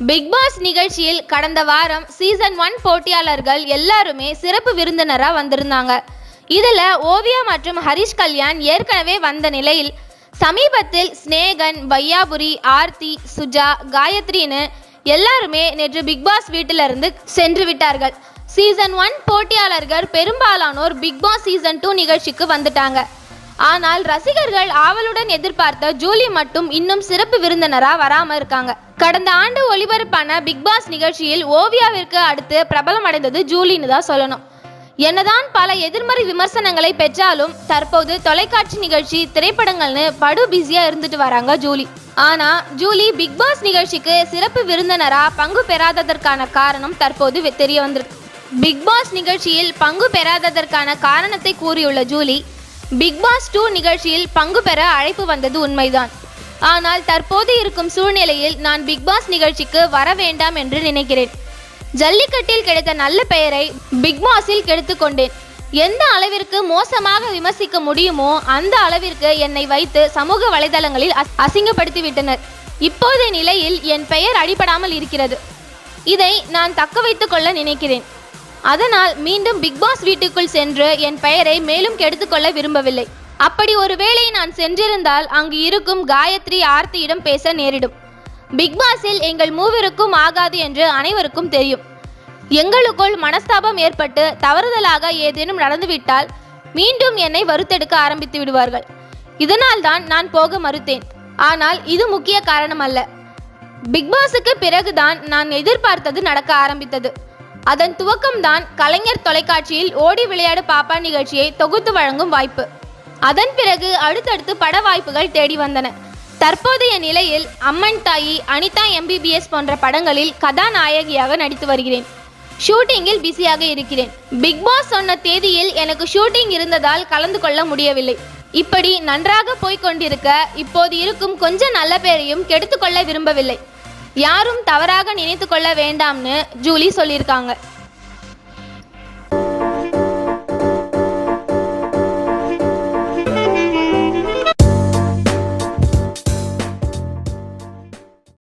Big pass நிகழ்ச்சியில் கடந்த வாரம் சீசன் ஒன் போட்டியாளர்கள் எல்லாருமே சிறப்பு விருந்தினரா வந்திருந்தாங்க. இதுல ஓவியா மற்றும் ஹரிஷ் கல்யாண் ஏற்கனவே வந்த நிலையில் சமீபத்தில் ஸ்னேகன் வையாபுரி ஆர்த்தி சுஜா காயத்ரின்னு எல்லாருமே நேற்று பிக் பாஸ் வீட்டிலிருந்து சென்று விட்டார்கள். சீசன் ஒன் போட்டியாளர்கள் பெரும்பாலானோர் பிக்பாஸ் சீசன் டூ நிகழ்ச்சிக்கு வந்துட்டாங்க. ஆனால் ரசிகர்கள் ஆவலுடன் எதிர்பார்த்த ஜூலி மட்டும் இன்னும் சிறப்பு விருந்தினரா வராம இருக்காங்க. கடந்த ஆண்டு ஒளிபரப்பான பிக் பாஸ் நிகழ்ச்சியில் ஓவியாவிற்கு அடுத்து பிரபலம் அடைந்தது ஜூலின்னு தான் சொல்லணும். என்னதான் பல எதிர்மறை விமர்சனங்களை பெற்றாலும் தற்போது தொலைக்காட்சி நிகழ்ச்சி திரைப்படங்கள்னு படு பிஸியா இருந்துட்டு வராங்க ஜூலி. ஆனா ஜூலி பிக் பாஸ் நிகழ்ச்சிக்கு சிறப்பு விருந்தினரா பங்கு பெறாததற்கான காரணம் தற்போது தெரிய வந்திருக்கு. பிக் பாஸ் நிகழ்ச்சியில் பங்கு பெறாததற்கான காரணத்தை கூறியுள்ள ஜூலி பிக் பாஸ் டூ நிகழ்ச்சியில் பங்கு பெற அழைப்பு வந்தது உண்மைதான். ஆனால் தற்போது இருக்கும் சூழ்நிலையில் நான் பிக் பாஸ் நிகழ்ச்சிக்கு வர வேண்டாம் என்று நினைக்கிறேன். ஜல்லிக்கட்டில் கிடைத்த நல்ல பெயரை பிக் பாஸில் கெடுத்துக் கொண்டேன். எந்த அளவிற்கு மோசமாக விமர்சிக்க முடியுமோ அந்த அளவிற்கு என்னை வைத்து சமூக வலைதளங்களில் அஸ்- அசிங்கப்படுத்தி விட்டனர் இப்போதைய நிலையில் என் பெயர் அடிபடாமல் இருக்கிறது. இதை நான் தக்க வைத்துக் கொள்ள நினைக்கிறேன். அதனால் மீண்டும் பிக் பாஸ் வீட்டுக்குள் சென்று என் பெயரை மேலும் கெடுத்துக்கொள்ள விரும்பவில்லை. அப்படி ஒருவேளை நான் சென்றிருந்தால் அங்கு இருக்கும் காயத்ரி ஆர்த்தியிடம் பேச நேரிடும். பிக்பாஸில் எங்கள் மூவருக்கும் ஆகாது என்று அனைவருக்கும் தெரியும். எங்களுக்குள் மனஸ்தாபம் ஏற்பட்டு தவறுதலாக ஏதேனும் நடந்துவிட்டால் மீண்டும் என்னை வறுத்தெடுக்க ஆரம்பித்து விடுவார்கள். இதனால் தான் நான் போக மறுத்தேன். ஆனால் இது முக்கிய காரணம் அல்ல பிக்பாஸுக்கு பிறகுதான் நான் எதிர்பார்த்தது நடக்க ஆரம்பித்தது. அதன் துவக்கம்தான் கலைஞர் தொலைக்காட்சியில் ஓடி விளையாடு பாப்பா நிகழ்ச்சியை தொகுத்து வழங்கும் வாய்ப்பு. அதன் பிறகு அடுத்தடுத்து பட வாய்ப்புகள் தேடி வந்தன. தற்போதைய நிலையில் அம்மன் தாயி அனிதா எம்பிபிஎஸ் போன்ற படங்களில் கதாநாயகியாக நடித்து வருகிறேன். ஷூட்டிங்கில் பிஸியாக இருக்கிறேன். பிக் பாஸ் சொன்ன தேதியில் எனக்கு ஷூட்டிங் இருந்ததால் கலந்து கொள்ள முடியவில்லை. இப்படி நன்றாக போய்க் கொண்டிருக்க இப்போது இருக்கும் கொஞ்சம் நல்ல பேரையும் கெடுத்துக்கொள்ள விரும்பவில்லை. யாரும் தவறாக நினைத்து கொள்ள வேண்டாம்னு ஜூலி சொல்லியிருக்காங்க.